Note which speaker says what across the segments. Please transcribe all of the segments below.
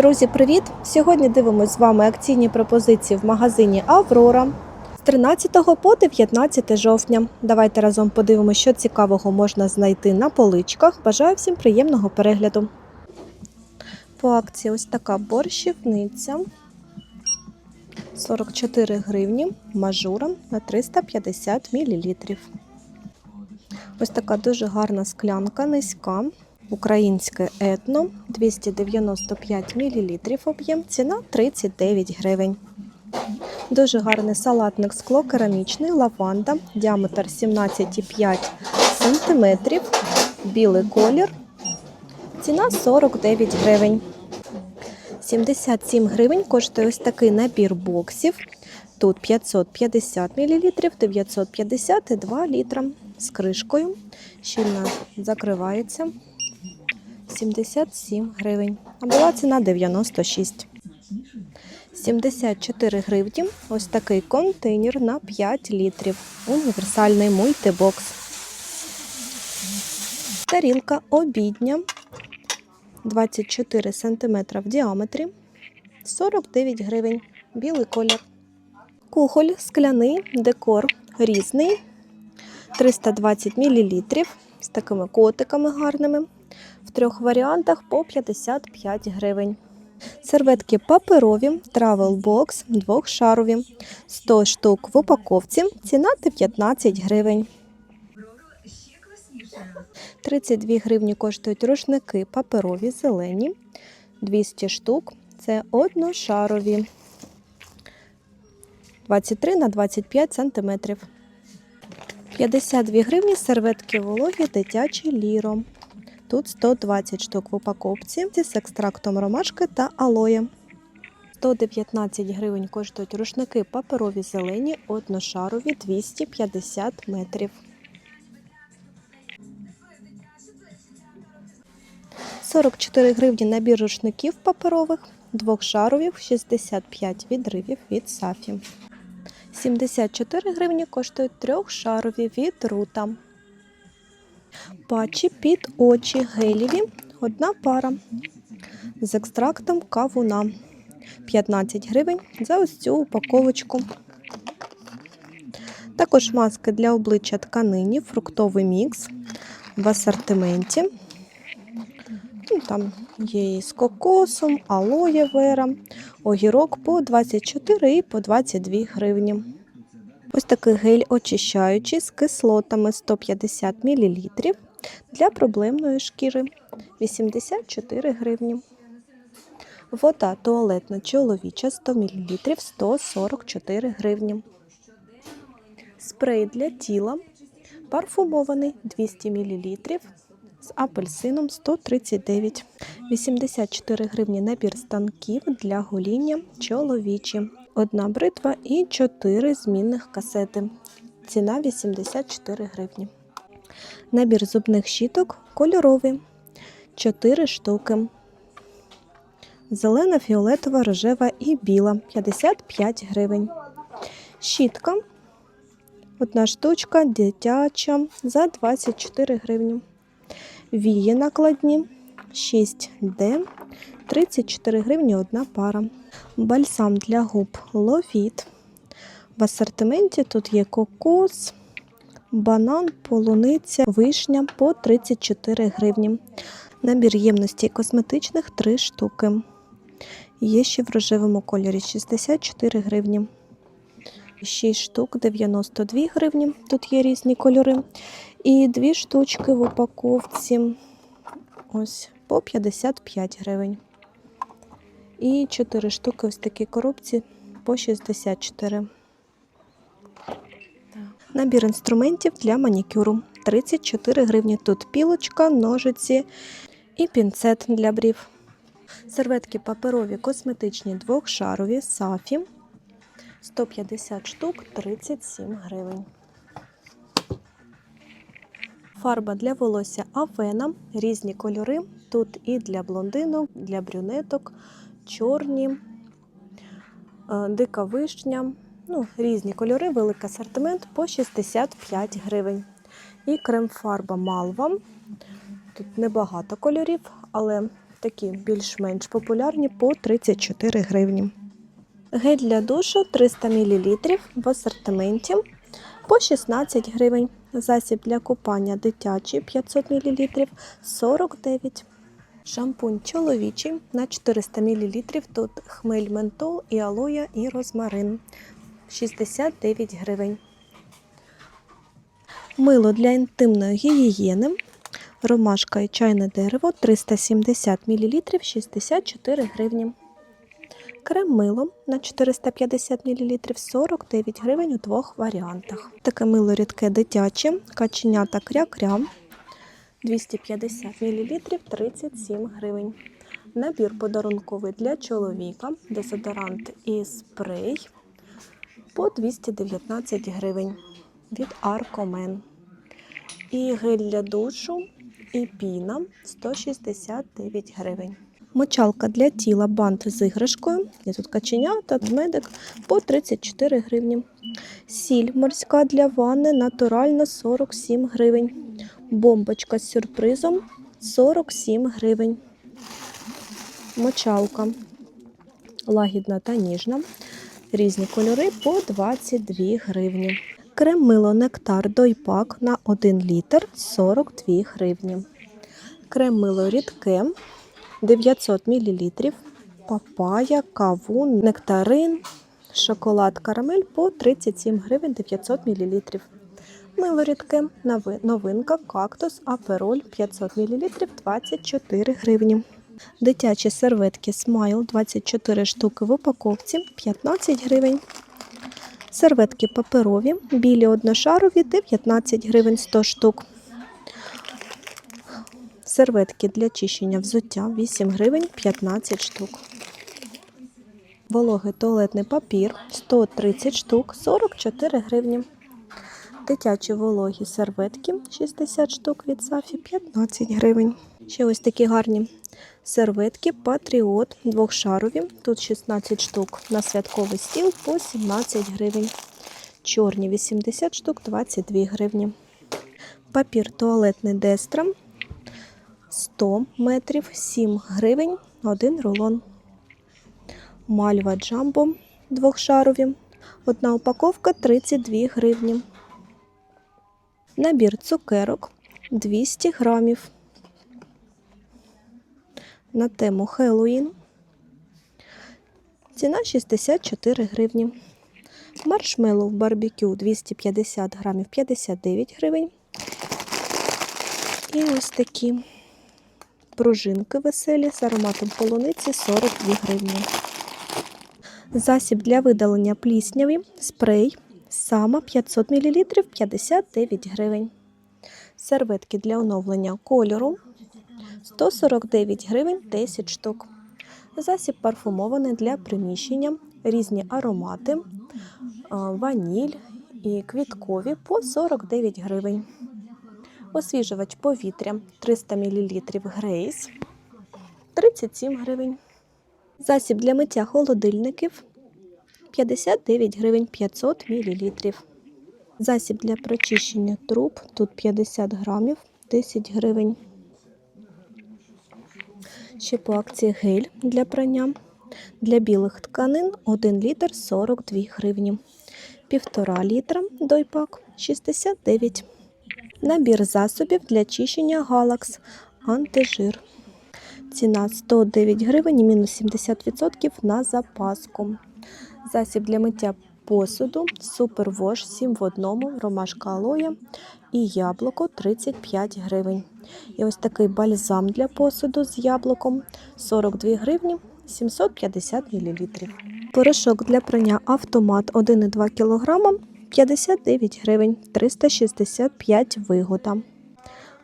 Speaker 1: Друзі, привіт! Сьогодні дивимося з вами акційні пропозиції в магазині Аврора з 13 по 19 жовтня. Давайте разом подивимося, що цікавого можна знайти на поличках. Бажаю всім приємного перегляду. По акції ось така борщівниця 44 гривні мажура на 350 мл. Ось така дуже гарна склянка низька. Українське етно 295 мл об'єм, ціна 39 гривень. Дуже гарний салатник скло керамічний, лаванда, діаметр 17,5 см, білий колір, ціна 49 гривень. 77 гривень коштує ось такий набір боксів. Тут 550 мл, 950 і 2 літра з кришкою. Щільно закривається. 77 гривень. А була ціна 96. 74 гривні. Ось такий контейнер на 5 літрів. Універсальний мультибокс. Тарілка обідня 24 см в діаметрі. 49 гривень. Білий колір. Кухоль скляний, декор різний. 320 мл з такими котиками гарними. В трьох варіантах по 55 гривень. Серветки паперові, Box, двохшарові, 100 штук в упаковці, ціна 19 гривень. 32 гривні коштують рушники паперові, зелені, 200 штук, це одношарові, 23 на 25 сантиметрів. 52 гривні серветки вологі дитячі ліро. Тут 120 штук в упаковці з екстрактом ромашки та алоє. 119 гривень коштують рушники паперові зелені, одношарові 250 метрів. 44 гривні набір рушників паперових, двохшарових, 65 відривів від сафі. 74 гривні коштують трьохшарові від рута. Патчі під очі геліві. Одна пара з екстрактом кавуна. 15 гривень за ось цю упаковочку. Також маски для обличчя тканині, фруктовий мікс в асортименті. Ну, Там є і з кокосом, алоє вера, огірок по 24 і по 22 гривні. Ось такий гель очищаючий з кислотами 150 мл для проблемної шкіри 84 гривні. Вода туалетна чоловіча 100 мл 144 гривні. Спрей для тіла парфумований 200 мл з апельсином 139 84 гривні набір станків для гоління чоловічі. Одна бритва і 4 змінних касети. Ціна 84 гривні. Набір зубних щіток кольоровий. 4 штуки. Зелена, фіолетова, рожева і біла 55 гривень. Щітка. Одна штучка дитяча за 24 гривні. Вії накладні 6D 34 гривні одна пара. Бальсам для губ Ловіт. В асортименті тут є кокос, банан, полуниця, вишня по 34 гривні. Набір ємностей косметичних 3 штуки. Є ще в рожевому кольорі 64 гривні. 6 штук 92 гривні. Тут є різні кольори. І дві штучки в упаковці ось по 55 гривень. І 4 штуки ось такі коробці по 64. Набір інструментів для манікюру 34 гривні. Тут пілочка, ножиці і пінцет для брів. Серветки паперові косметичні двохшарові сафі 150 штук 37 гривень. Фарба для волосся Авена, різні кольори. Тут і для блондинок, для брюнеток, чорні, е, дика вишня. Ну, різні кольори, великий асортимент по 65 гривень. І крем-фарба Малва. Тут небагато кольорів, але такі більш-менш популярні по 34 гривні. Гель для душу 300 мл в асортименті по 16 гривень. Засіб для купання дитячий 500 мл 49 Шампунь чоловічий на 400 мл. Тут хмель ментол, і алоя, і розмарин 69 гривень. Мило для інтимної гігієни. Ромашка і чайне дерево 370 мл 64 гривні. Крем мило на 450 мл 49 гривень у двох варіантах. Таке мило рідке дитяче, каченята кря-кря 250 мл 37 гривень. Набір подарунковий для чоловіка, дезодорант і спрей по 219 гривень від Аркомен. І гель для душу, і піна 169 гривень. Мочалка для тіла бант з іграшкою. Є тут каченята, медик по 34 гривні. Сіль морська для ванни натуральна 47 гривень. Бомбочка з сюрпризом 47 гривень. Мочалка лагідна та ніжна. Різні кольори по 22 гривні. Крем мило нектар дойпак на 1 літр 42 гривні. Крем мило рідке 900 мл. Папая, кавун, нектарин, шоколад, карамель по 37 гривень 900 мл. Мило рідке, новинка, кактус, апероль 500 мл 24 гривні. Дитячі серветки Смайл 24 штуки в упаковці 15 гривень. Серветки паперові, білі одношарові 19 гривень 100 штук. Серветки для чищення взуття 8 гривень 15 штук. Вологий туалетний папір 130 штук 44 гривні. Дитячі вологі серветки 60 штук від Сафі 15 гривень. Ще ось такі гарні серветки Патріот двохшарові. Тут 16 штук на святковий стіл по 17 гривень. Чорні 80 штук 22 гривні. Папір туалетний Дестра 100 метрів 7 гривень 1 рулон. Мальва Джамбо двохшарові. Одна упаковка 32 гривні. Набір цукерок 200 грамів. На тему Хеллоуін. Ціна 64 гривні. Маршмеллоу барбекю 250 грамів 59 гривень. І ось такі пружинки веселі з ароматом полуниці 42 гривні. Засіб для видалення плісняві, спрей, сама 500 мл 59 гривень. Серветки для оновлення кольору 149 гривень 10 штук. Засіб парфумований для приміщення, різні аромати, ваніль і квіткові по 49 гривень. Освіжувач повітря 300 мл Грейс 37 гривень. Засіб для миття холодильників 59 гривень 500 мл. Засіб для прочищення труб тут 50 грамів 10 гривень. Ще по акції гель для прання. Для білих тканин 1 літр 42 гривні. Півтора літра дойпак 69. Набір засобів для чищення галакс антижир. Ціна 109 гривень, мінус 70% на запаску. Засіб для миття посуду Супервош 7 в одному, ромашка алоє і яблуко 35 гривень. І ось такий бальзам для посуду з яблуком 42 гривні 750 мл. Порошок для прання автомат 1,2 кг 59 гривень 365 вигода.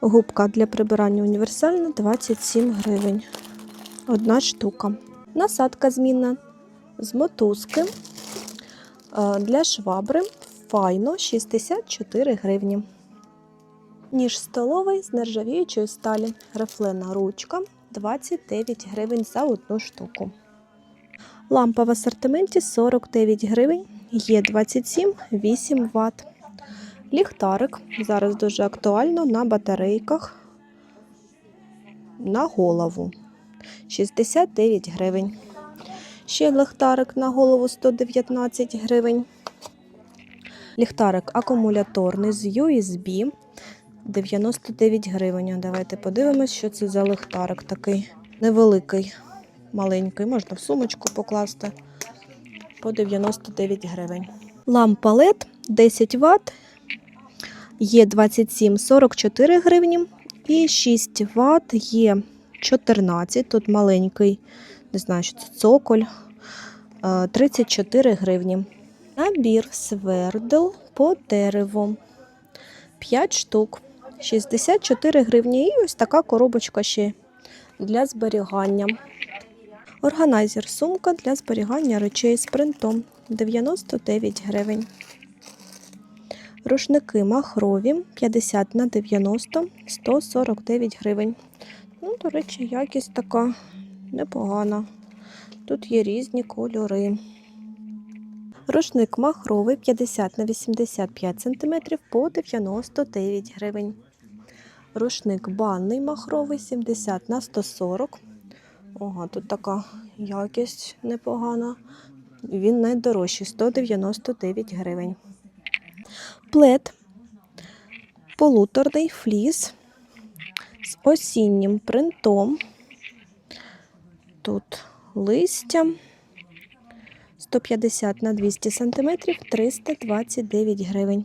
Speaker 1: Губка для прибирання універсальна 27 гривень. Одна штука. Насадка змінна з мотузки е, для швабри файно 64 гривні. Ніж столовий з нержавіючої сталі. Рефлена ручка 29 гривень за одну штуку. Лампа в асортименті 49 гривень, є 27 8 Вт. Ліхтарик зараз дуже актуально на батарейках на голову. 69 гривень. Ще ліхтарик на голову 119 гривень. Ліхтарик акумуляторний з USB 99 гривень. Давайте подивимось, що це за ліхтарик такий невеликий, маленький. Можна в сумочку покласти по 99 гривень. Лампа LED 10 Вт. Є 27 44 гривні. І 6 Вт є 14. Тут маленький, не знаю, що це цоколь. е, 34 гривні. Набір свердл по дереву. 5 штук. 64 гривні. І ось така коробочка ще для зберігання. Органайзер сумка для зберігання речей з принтом 99 гривень. Рушники махрові 50 на 90 149 гривень. Ну, до речі, якість така непогана. Тут є різні кольори. Рушник махровий 50 на 85 см по 99 гривень. Рушник банний махровий 70 на 140 Ого, тут така якість непогана. Він найдорожчий 199 гривень. Плед полуторний фліс з осіннім принтом. Тут листя 150 на 200 см 329 гривень.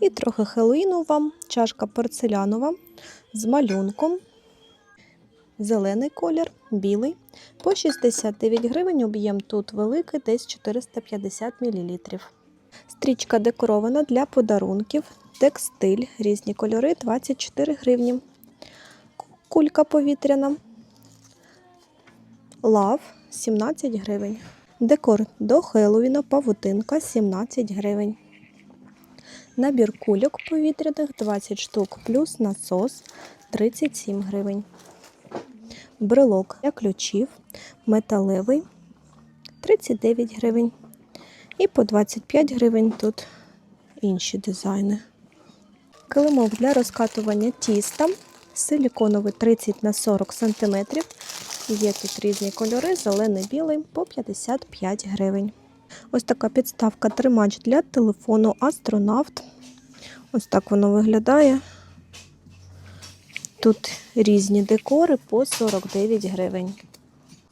Speaker 1: І трохи хеллоїну вам, чашка порцелянова з малюнком. Зелений колір, білий. По 69 гривень об'єм тут великий, десь 450 мл. Стрічка декорована для подарунків. Текстиль, різні кольори 24 гривні. Кулька повітряна. Лав 17 гривень. Декор до Хеллоуіна павутинка 17 гривень. Набір кульок повітряних 20 штук плюс насос 37 гривень. Брелок для ключів металевий 39 гривень. І по 25 гривень тут інші дизайни. Килимок для розкатування тіста. Силіконовий 30 на 40 см. Є тут різні кольори, зелений, білий по 55 гривень. Ось така підставка тримач для телефону Астронавт. Ось так воно виглядає. Тут різні декори по 49 гривень.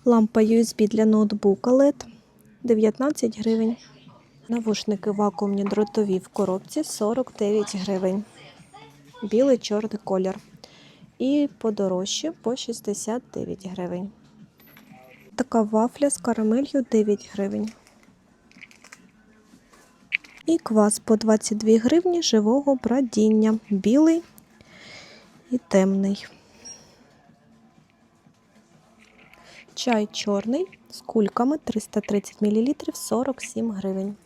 Speaker 1: Лампа USB для ноутбука LED 19 гривень. Навушники вакуумні дротові в коробці 49 гривень. Білий чорний колір. І подорожче по 69 гривень. Така вафля з карамелью 9 гривень. І квас по 22 гривні живого бродіння. Білий і темний. Чай чорний з кульками 330 мл 47 гривень.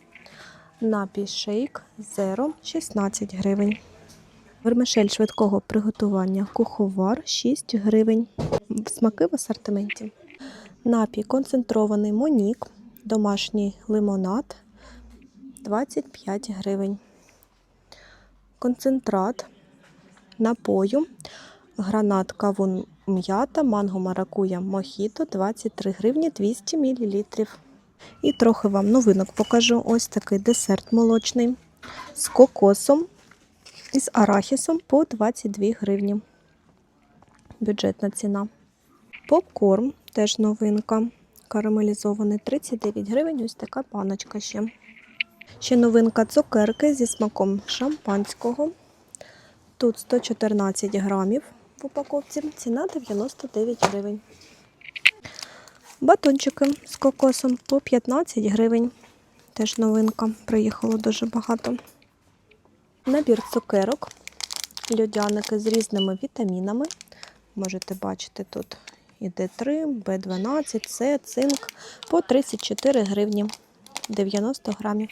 Speaker 1: Напій шейк зеро 16 гривень. Вермишель швидкого приготування куховар 6 гривень. Смаки в асортименті. Напій концентрований монік, домашній лимонад 25 гривень. Концентрат напою, гранат кавун м'ята, манго маракуя мохіто 23 гривні 200 мл. І трохи вам новинок покажу. Ось такий десерт молочний з кокосом і з арахісом по 22 гривні. Бюджетна ціна. Попкорн теж новинка. Карамелізований 39 гривень. Ось така паночка ще. Ще новинка цукерки зі смаком шампанського. Тут 114 грамів в упаковці. Ціна 99 гривень. Батончики з кокосом по 15 гривень. Теж новинка. Приїхало дуже багато. Набір цукерок, льодяники з різними вітамінами. Можете бачити тут і Д3, Б12, С, цинк по 34 гривні 90 грамів.